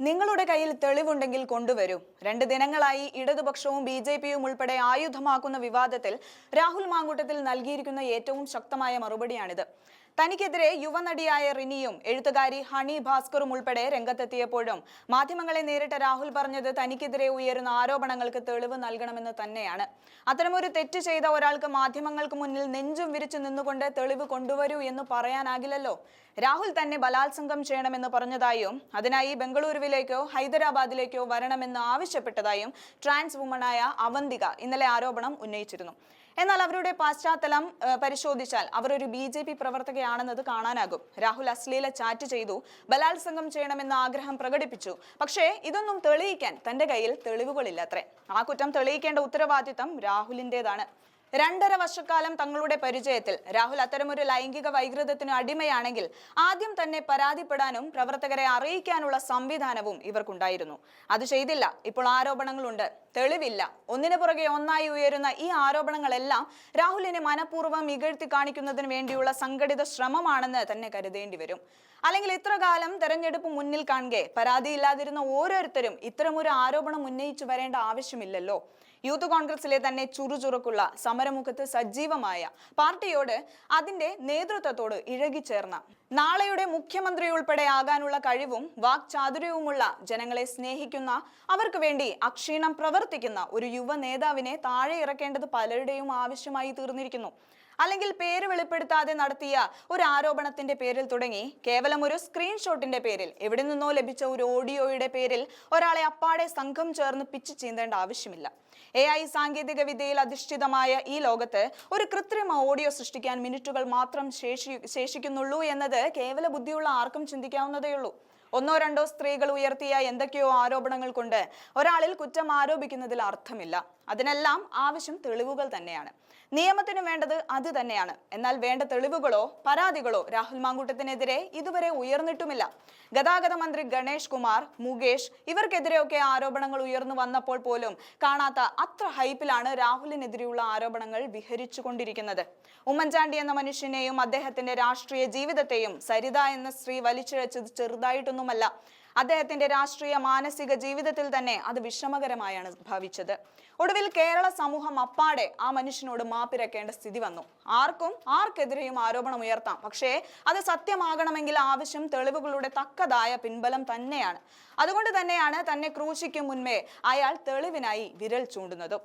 നിങ്ങളുടെ കയ്യിൽ തെളിവുണ്ടെങ്കിൽ കൊണ്ടുവരൂ. രണ്ട് ദിനങ്ങളായി ഇടതുപക്ഷവും ബി ജെ പിയും ഉൾപ്പെടെ ആയുധമാക്കുന്ന വിവാദത്തിൽ രാഹുൽ മാങ്കൂട്ടത്തിൽ നൽകിയിരിക്കുന്ന ഏറ്റവും ശക്തമായ മറുപടിയാണിത്. തനിക്കെതിരെ യുവനടിയായ റിനിയും എഴുത്തുകാരി ഹണി ഭാസ്കറും ഉൾപ്പെടെ രംഗത്തെത്തിയപ്പോഴും മാധ്യമങ്ങളെ നേരിട്ട രാഹുൽ പറഞ്ഞത് തനിക്കെതിരെ ഉയരുന്ന ആരോപണങ്ങൾക്ക് തെളിവ് നൽകണമെന്ന് തന്നെയാണ്. അത്തരമൊരു തെറ്റ് ചെയ്ത ഒരാൾക്ക് മാധ്യമങ്ങൾക്ക് മുന്നിൽ നെഞ്ചും വിരിച്ചു നിന്നുകൊണ്ട് തെളിവ് കൊണ്ടുവരൂ എന്ന് പറയാനാകില്ലല്ലോ. രാഹുൽ തന്നെ ബലാത്സംഗം ചെയ്യണമെന്ന് പറഞ്ഞതായും അതിനായി ബംഗളൂരുവിലേക്കോ ഹൈദരാബാദിലേക്കോ വരണമെന്ന് ആവശ്യപ്പെട്ടതായും ട്രാൻസ് വുമണായ അവന്തിക ഇന്നലെ ആരോപണം ഉന്നയിച്ചിരുന്നു. എന്നാൽ അവരുടെ പശ്ചാത്തലം പരിശോധിച്ചാൽ അവർ ഒരു ബി ജെ പി പ്രവർത്തകയാണെന്നത് കാണാനാകും. രാഹുൽ അശ്ലീല ചാറ്റ് ചെയ്തു ബലാത്സംഗം ചെയ്യണമെന്ന ആഗ്രഹം പ്രകടിപ്പിച്ചു. പക്ഷേ ഇതൊന്നും തെളിയിക്കാൻ തന്റെ കയ്യിൽ തെളിവുകളില്ലത്രേ. ആ കുറ്റം തെളിയിക്കേണ്ട ഉത്തരവാദിത്തം രാഹുലിന്റേതാണ് രണ്ടര വർഷക്കാലം തങ്ങളുടെ പരിചയത്തിൽ. രാഹുൽ അത്തരമൊരു ലൈംഗിക വൈകൃതത്തിന് അടിമയാണെങ്കിൽ ആദ്യം തന്നെ പരാതിപ്പെടാനും പ്രവർത്തകരെ അറിയിക്കാനുള്ള സംവിധാനവും ഇവർക്കുണ്ടായിരുന്നു. അത് ചെയ്തില്ല. ഇപ്പോൾ ആരോപണങ്ങളുണ്ട്. തെളിവില്ല. ഒന്നിനു പുറകെ ഒന്നായി ഉയരുന്ന ഈ ആരോപണങ്ങളെല്ലാം രാഹുലിനെ മനഃപൂർവം ഇകഴ്ത്തി കാണിക്കുന്നതിന് വേണ്ടിയുള്ള സംഘടിത ശ്രമമാണെന്ന് തന്നെ കരുതേണ്ടി വരും. അല്ലെങ്കിൽ ഇത്രകാലം തെരഞ്ഞെടുപ്പ് മുന്നിൽ കാണുകെ പരാതിയില്ലാതിരുന്ന ഓരോരുത്തരും ഇത്തരമൊരു ആരോപണം ഉന്നയിച്ചു വരേണ്ട ആവശ്യമില്ലല്ലോ. യൂത്ത് കോൺഗ്രസിലെ തന്നെ ചുറുചുറുക്കുള്ള സമരമുഖത്ത് സജീവമായ പാർട്ടിയോട് അതിന്റെ നേതൃത്വത്തോട് ഇഴകിച്ചേർന്ന നാളെയുടെ മുഖ്യമന്ത്രി ഉൾപ്പെടെ ആകാനുള്ള കഴിവും വാക്ചാതുര്യവുമുള്ള ജനങ്ങളെ സ്നേഹിക്കുന്ന അവർക്ക് വേണ്ടി അക്ഷീണം പ്രവർത്തിക്കുന്ന ഒരു യുവ നേതാവിനെ താഴെ ഇറക്കേണ്ടത് പലരുടെയും ആവശ്യമായി തീർന്നിരിക്കുന്നു. അല്ലെങ്കിൽ പേര് വെളിപ്പെടുത്താതെ നടത്തിയ ഒരു ആരോപണത്തിന്റെ പേരിൽ തുടങ്ങി കേവലം ഒരു സ്ക്രീൻഷോട്ടിന്റെ പേരിൽ എവിടെ നിന്നോ ലഭിച്ച ഒരു ഓഡിയോയുടെ പേരിൽ ഒരാളെ അപ്പാടെ സംഘം ചേർന്ന് പിച്ച് ചീന്തേണ്ട ആവശ്യമില്ല. എ ഐ സാങ്കേതിക വിദ്യയിൽ അധിഷ്ഠിതമായ ഈ ലോകത്ത് ഒരു കൃത്രിമ ഓഡിയോ സൃഷ്ടിക്കാൻ മിനിറ്റുകൾ മാത്രം ശേഷി ശേഷിക്കുന്നുള്ളൂ എന്നത് കേവല ബുദ്ധിയുള്ള ആർക്കും ചിന്തിക്കാവുന്നതേയുള്ളൂ. ഒന്നോ രണ്ടോ സ്ത്രീകൾ ഉയർത്തിയ എന്തൊക്കെയോ ആരോപണങ്ങൾ കൊണ്ട് ഒരാളിൽ കുറ്റം ആരോപിക്കുന്നതിൽ അർത്ഥമില്ല. അതിനെല്ലാം ആവശ്യം തെളിവുകൾ തന്നെയാണ്. നിയമത്തിന് വേണ്ടത് അത് തന്നെയാണ്. എന്നാൽ വേണ്ട തെളിവുകളോ പരാതികളോ രാഹുൽ മാങ്കൂട്ടത്തിനെതിരെ ഇതുവരെ ഉയർന്നിട്ടുമില്ല. ഗതാഗത മന്ത്രി ഗണേഷ് കുമാർ മുകേഷ് ഇവർക്കെതിരെയൊക്കെ ആരോപണങ്ങൾ ഉയർന്നു വന്നപ്പോൾ പോലും കാണാത്ത അത്ര ഹൈപ്പിലാണ് രാഹുലിനെതിരെയുള്ള ആരോപണങ്ങൾ വിഹരിച്ചു കൊണ്ടിരിക്കുന്നത് ഉമ്മൻചാണ്ടി എന്ന മനുഷ്യനെയും അദ്ദേഹത്തിന്റെ രാഷ്ട്രീയ ജീവിതത്തെയും സരിത എന്ന സ്ത്രീ വലിച്ചിഴച്ചത് ചെറുതായിട്ടൊന്നുമല്ല അദ്ദേഹത്തിന്റെ രാഷ്ട്രീയ മാനസിക ജീവിതത്തിൽ തന്നെ അത് വിഷമകരമായാണ് ഭവിച്ചത്. ഒടുവിൽ കേരള സമൂഹം അപ്പാടെ ആ മനുഷ്യനോട് മാപ്പിരക്കേണ്ട സ്ഥിതി വന്നു. ആർക്കും ആർക്കെതിരെയും ആരോപണം ഉയർത്താം. പക്ഷേ അത് സത്യമാകണമെങ്കിൽ ആവശ്യം തെളിവുകളുടെ തക്കതായ പിൻബലം തന്നെയാണ്. അതുകൊണ്ട് തന്നെയാണ് തന്നെ ക്രൂശിക്കും മുൻപേ അയാൾ തെളിവിനായി വിരൽ ചൂണ്ടുന്നതും.